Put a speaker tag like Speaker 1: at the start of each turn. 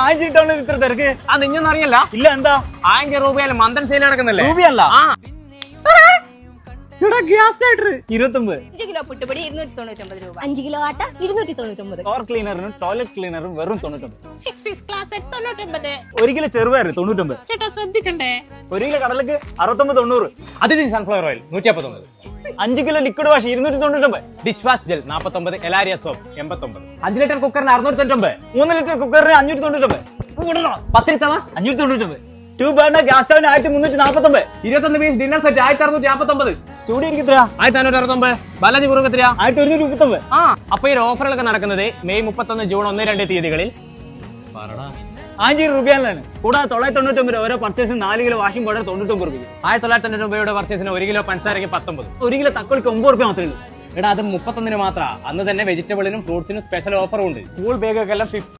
Speaker 1: ആയിരം രൂപയാലും ഇത്ര തിരക്ക്?
Speaker 2: ആ നിഞ്ഞൊന്നും അറിയല്ല
Speaker 1: ഇല്ല എന്താ?
Speaker 2: ആയിരം രൂപയല്ല മന്ദൻ സെയിൽ നടക്കുന്നല്ലേ?
Speaker 1: രൂപയല്ല.
Speaker 2: ആ. എടാ ഗ്യാസ് ലൈറ്റർ
Speaker 1: ഇരുപത്തൊമ്പത്.
Speaker 3: അഞ്ച് കിലോ പുട്ടുപൊടി ഇരുന്നൂറ്റി തൊണ്ണൂറ്റൊമ്പത് രൂപ. അഞ്ച് കിലോ ആട്ട ഇരുന്നൂറ്റി തൊണ്ണൂറ്റൊമ്പത്.
Speaker 1: ഫ്ലോർ ക്ലീനറിനും ടോയ്ലറ്റ് ക്ലീനറും വെറും തൊണ്ണൂറ്റൊമ്പത്.
Speaker 3: ക്ലാസ് തൊണ്ണൂറ്റൊമ്പത്.
Speaker 1: ഒരു കിലോ ചെറുപയർ തൊണ്ണൂറ്റൊമ്പത്.
Speaker 3: ചേട്ടാ ശ്രദ്ധിക്കണ്ടേ?
Speaker 1: ഒരു കിലോ കടലക്ക് അറുപത്തൊമ്പത് തൊണ്ണൂറ്.
Speaker 2: അതിഥി സൺഫ്ലവർ ഓയിൽ നൂറ്റി അപ്പത്തൊമ്പത്
Speaker 1: അഞ്ച് കിലോ ലിക്വിഡ് വാഷ് ഇരുന്നൂറ്റി തൊണ്ണൂറ്റൊമ്പത്.
Speaker 2: ഡിഷ് വാഷ് ജെൽ നാപ്പത്തൊമ്പത്. എലാരിയ സോപ്പ് എൺപത്തൊമ്പത്. അഞ്ച് ലിറ്റർ കുക്കറിന് അറുന്നൂറ്റി തൊണ്ണൂറ്റൊമ്പത്
Speaker 1: മൂന്ന് ലിറ്റർ കുക്കറിന് അഞ്ഞൂറ്റി തൊണ്ണൂറ്റൊമ്പത്
Speaker 2: പത്തിരി തവ
Speaker 1: അഞ്ഞൂറ്റി തൊണ്ണൂറ്റൊമ്പത് ടു ബേർണർ ഗ്യാസ് സ്റ്റവിന് ആയിരത്തി മുന്നൂറ്റി നാൽപ്പത്തൊമ്പത്
Speaker 2: ഇരുപത്തൊന്ന് പീസ് ഡിന്നർ സെറ്റ് ആയിരത്തി അറുന്നൂറ്റി നാപ്പത്തൊമ്പത്
Speaker 1: ചൂടി എനിക്ക് എത്രയാ
Speaker 2: ആയിരത്തി അഞ്ഞൂറ്റി അറുപത്തൊമ്പത് ബാലാജി കുറുക്ക് എത്രയാ
Speaker 1: ആയിരത്തി ഒരുന്നൂറ്റി മുപ്പത്തൊമ്പത്
Speaker 2: ആ അപ്പൊ ഈ ഓഫറുകളൊക്കെ നടക്കുന്നത് മെയ് മുപ്പത്തൊന്ന് ജൂൺ ഒന്ന് രണ്ട് തീയതികളിൽ.
Speaker 1: ആയിരം രൂപയാണ് കൂടാതെ തൊള്ളായിരത്തി തൊണ്ണൂറ്റൊമ്പത് ഓരോ പർച്ചേസിന് നാല് കിലോ വാഷിംഗ് പൗഡർ തൊണ്ണൂറ്റൊമ്പത് രൂപ
Speaker 2: ആയിരത്തി തൊള്ളായിരത്തി തൊണ്ണൂറ്റൊമ്പത് രൂപയുടെ പർച്ചേസിന് ഒരു കിലോ പഞ്ചസാരയ്ക്ക് പത്തൊമ്പത്.
Speaker 1: ഒരു കിലോ തക്കോളിക്ക് ഒമ്പത് രൂപ മാത്രമേ ഉള്ളൂ.
Speaker 2: എടാ അത് മുപ്പത്തൊന്നിന് മാത്രം. അന്ന് തന്നെ വെജിറ്റബിളിനും ഫ്രൂട്ട്സിനും സ്പെഷ്യൽ ഓഫറും ഉണ്ട്. സ്കൂൾ ബാഗൊക്കെ എല്ലാം